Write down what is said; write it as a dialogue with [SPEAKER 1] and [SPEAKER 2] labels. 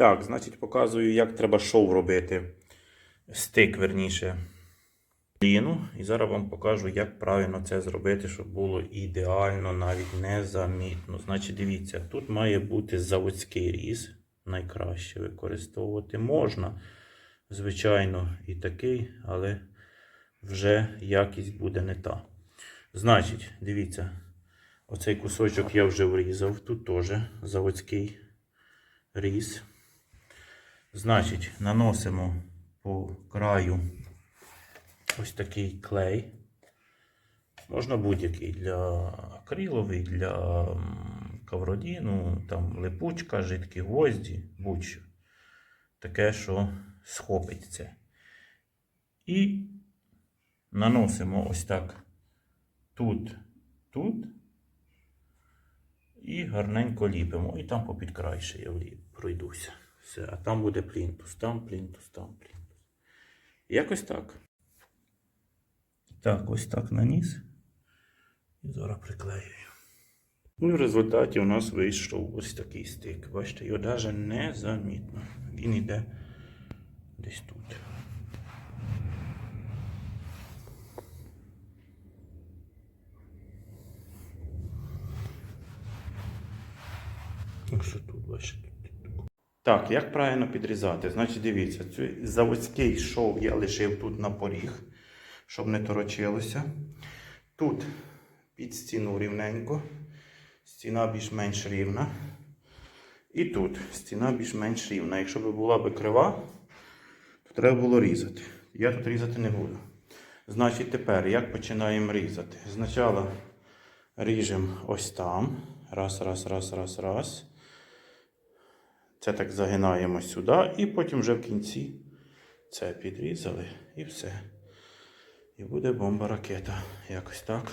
[SPEAKER 1] Так, значить, показую, як треба шов робити. Стик, верніше. Ліну. І зараз вам покажу, як правильно це зробити, щоб було ідеально, навіть незамітно. Значить, дивіться, тут має бути заводський різ. Найкраще використовувати можна. Звичайно, і такий, але вже якість буде не та. Значить, дивіться, оцей кусочок я вже врізав. Тут теж заводський різ. Значить, наносимо по краю ось такий клей. Можна будь-який для акриловий, для кавродіну, там липучка, жидкі гвозді, будь-що. Таке, що схопить це. І наносимо ось так тут, тут. І гарненько ліпимо. І там попід край ще я пройдуся. Все, а там буде плінтус, там плінтус, там плінтус. Якось так. Так, ось так наніс. І зараз приклеюю. Ну і в результаті у нас вийшов ось такий стик. Бачите, його навіть незамітно. Він йде десь тут. Якщо тут бачите. Так, як правильно підрізати? Значить, дивіться, цей заводський шов я лишив тут на поріг, щоб не торочилося. Тут під стіну рівненько, стіна більш-менш рівна. І тут стіна більш-менш рівна. Якщо б була б крива, то треба було різати. Я тут різати не буду. Значить, тепер як починаємо різати? Спочатку ріжемо ось там. Раз, раз, раз, раз, раз. Це так загинаємо сюди, і потім вже в кінці це підрізали і все. І буде бомба ракета. Якось так.